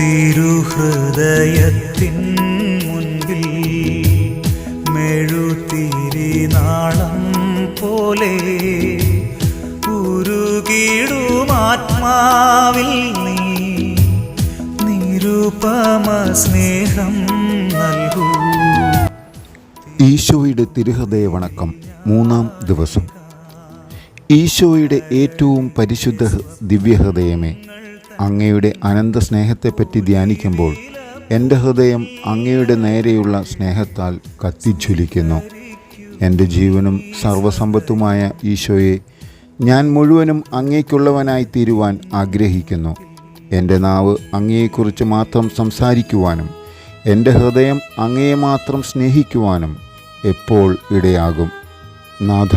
തിരുഹൃദയത്തിൻ മുൻപിൽ മെഴുതിരി നാളം പോലെ ഉരുകിടുമാത്മാവിൽ നീ. നിരുപമ സ്നേഹം നൽകൂ. ഈശോയുടെ തിരുഹൃദയ വണക്കം മൂന്നാം ദിവസം. ഈശോയുടെ ഏറ്റവും പരിശുദ്ധ ദിവ്യഹൃദയമേ അങ്ങയുടെ അനന്ത സ്നേഹത്തെപ്പറ്റി ധ്യാനിക്കുമ്പോൾ എന്റെ ഹൃദയം അങ്ങയുടെ നേരെയുള്ള സ്നേഹത്താൽ കത്തിജ്വലിക്കുന്നു. എന്റെ ജീവനും സർവസമ്പത്തുമായ ഈശോയെ ഞാൻ മുഴുവനും അങ്ങേക്കുള്ളവനായി തീരുവാൻ ആഗ്രഹിക്കുന്നു. എന്റെ നാവ് അങ്ങയെക്കുറിച്ച് മാത്രം സംസാരിക്കുവാനും എന്റെ ഹൃദയം അങ്ങയെ മാത്രം സ്നേഹിക്കുവാനും എപ്പോൾ ഇടയാകും? നാഥ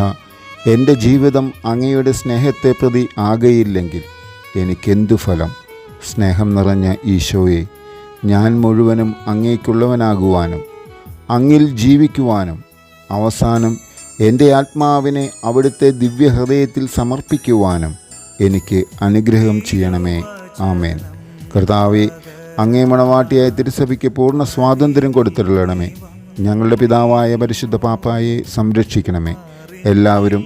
എന്റെ ജീവിതം അങ്ങയുടെ സ്നേഹത്തെ പ്രതി ആകയില്ലെങ്കിൽ എനിക്കെന്തു ഫലം? സ്നേഹം നിറഞ്ഞ ഈശോയെ ഞാൻ മുഴുവനും അങ്ങേക്കുള്ളവനാകുവാനും അങ്ങിൽ ജീവിക്കുവാനും അവസാനം എന്റെ ആത്മാവിനെ അവിടുത്തെ ദിവ്യഹൃദയത്തിൽ സമർപ്പിക്കുവാനും എനിക്ക് അനുഗ്രഹം ചെയ്യണമേ. ആമേൻ. കർത്താവെ അങ്ങേ മണവാട്ടിയായ തിരുസഭയ്ക്ക് പൂർണ സ്വാതന്ത്ര്യം കൊടുത്തിട്ടുള്ളണമേ ഞങ്ങളുടെ പിതാവായ പരിശുദ്ധ പാപ്പായെ സംരക്ഷിക്കണമേ. എല്ലാവരും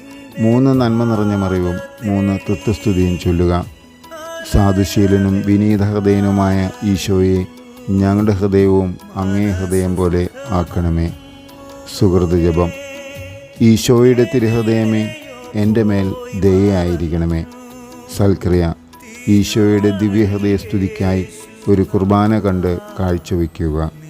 മൂന്ന് നന്മ നിറഞ്ഞ മറിവും മൂന്ന് തൃത്വസ്തുതിയും ചൊല്ലുക. സാധുശീലനും വിനീത ഹൃദയനുമായ ഈശോയെ ഞങ്ങളുടെ ഹൃദയവും അങ്ങേ ഹൃദയം പോലെ ആക്കണമേ. സുഹൃത് ജപം. ഈശോയുടെ തിരുഹൃദയമേ എന്റെ മേൽ ദയയായിരിക്കണമേ. സൽക്രിയ ഈശോയുടെ ദിവ്യഹൃദയ സ്തുതിക്കായി ഒരു കുർബാന കണ്ട് കാഴ്ചവെക്കുക